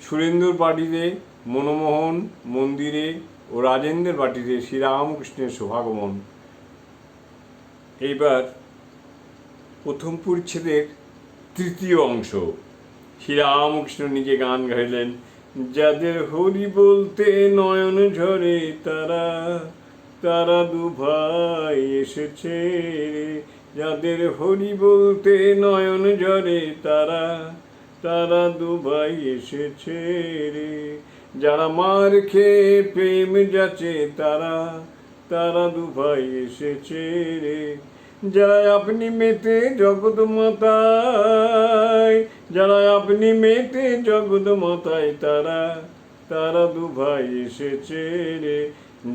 সুরেন্দ্রর বাটিতে, মনমোহন মন্দিরে ও রাজেন্দ্রের বাটিতে শ্রীরামকৃষ্ণের শোভাগমন। এইবার প্রথম পরিচ্ছেদের তৃতীয় অংশ। শ্রীরামকৃষ্ণ নিজে গান গাইলেন, যাদের হরি বলতে নয়ন ঝরে, তারা তারা দু ভাই এসেছে যাদের হরি বলতে নয়ন ঝরে, তারা তারা দু ভাই এসেছে রে। যারা মার খেয়ে প্রেম যাচ্ছে তারা তারা দু ভাই এসেছে রে। যারা আপনি মেতে জগৎ মাতায় যারা আপনি মেতে জগৎ মাতায় তারা তারা দু ভাই এসেছে রে।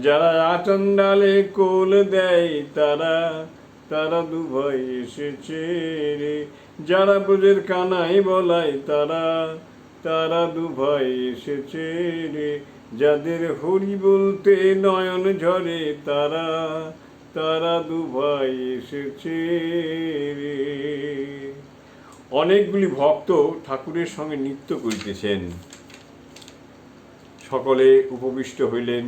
যারা আচন্ডালে কোল দেয়, তারা তারা দু ভাই এসেছে রে। যারা ব্রজের কানাই বলাই তারা তারা দু ভাই এসেছে রে। যাদের হরি বলতে নয়ন ঝরে তারা তারা দুভাই এসেছে রে। অনেকগুলি ভক্ত ঠাকুরের সঙ্গে নৃত্য করিতেছেন। সকলে উপবিষ্ট হইলেন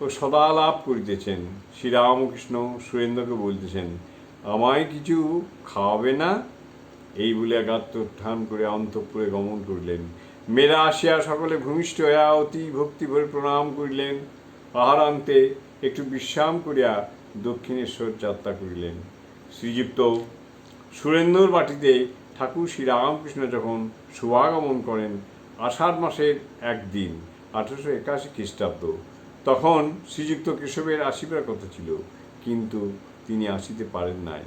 ও সদা লাভ করিতেছেন। শ্রীরামকৃষ্ণ সুরেন্দ্রকে বলতেছেন আমায় কিছু খাওয়াবে না? এই বলে গাত্রোত্থান করে অন্তঃপুরে গমন করিলেন। মেয়েরা আসিয়া সকলে ভূমিষ্ঠ হইয়া অতি ভক্তি ভরে প্রণাম করিলেন। আহারান্তে একটু বিশ্রাম করিয়া দক্ষিণেশ্বর যাত্রা করিলেন। শ্রীযুক্ত সুরেন্দ্রর বাটিতে ঠাকুর শ্রীরামকৃষ্ণ যখন শুভাগমন করেন, আষাঢ় মাসের একদিন, আঠারোশো একাশি খ্রিস্টাব্দ, তখন শ্রীযুক্ত কেশবের আসিবার কথা ছিল। কিন্তু তিনি আসিতে পারেন নাই।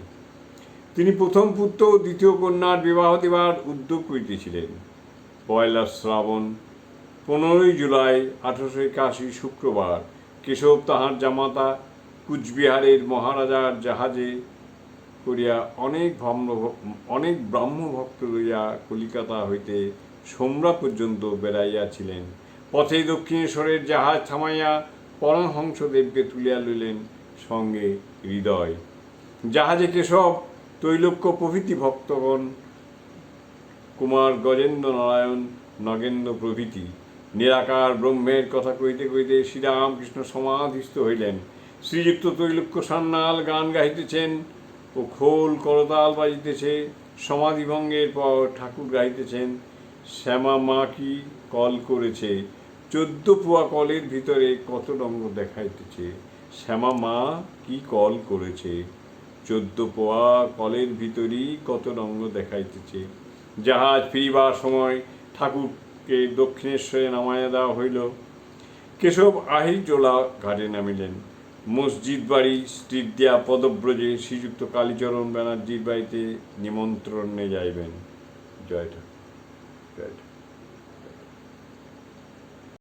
তিনি প্রথম পুত্র ও দ্বিতীয় কন্যার বিবাহ দেবার উদ্যোগ করিতেছিলেন। পয়লা শ্রাবণ, পনেরোই জুলাই, আঠারোশো একাশি শুক্রবার, কেশব তাহার জামাতা কুচবিহারের মহারাজার জাহাজে করিয়া অনেক ব্রাহ্ম অনেক ব্রাহ্ম ভক্ত লইয়া কলিকাতা হইতে সোমরা পর্যন্ত বেড়াইয়াছিলেন। পথে দক্ষিণেশ্বরের জাহাজ থামাইয়া পরমহংসদেবকে তুলিয়া লইলেন। সঙ্গে হৃদয়। জাহাজে কেশব তৈলক্য প্রভৃতি ভক্তগণ। কুমার গজেন্দ্র নারায়ণ নগেন্দ্র প্রভৃতি। নিরাকার ব্রহ্মের কথা কইতে কইতে শ্রীরামকৃষ্ণ সমাধিস্থ হইলেন। শ্রীযুক্ত তৈলক্য সান্নাল গান গাইতেছেন ও খোল করতাল বাজিতেছে। সমাধিভঙ্গের পর ঠাকুর গাইতেছেন শ্যামা মা কি কল করেছে? চোদ্দ পোয়া কলের ভিতরে কত রঙ্গ দেখাইতেছে? শ্যামা মা কি কল করেছে? চোদ্দ পোয়া কলের ভিতরই কত রঙ্গ দেখাইতেছে। জাহাজ ফিরিবার সময় ঠাকুরকে দক্ষিণেশ্বরে নামাইয়া দেওয়া হইল। কেশব আহিজোলা ঘাটে নামিলেন। মসজিদ বাড়ি, স্ট্রিট দেয়া পদব্রজে শ্রীযুক্ত কালীচরণ ব্যানার্জির বাড়িতে নিমন্ত্রণে যাইবেন। জয় ঠাকুর জয় ঠাকুর।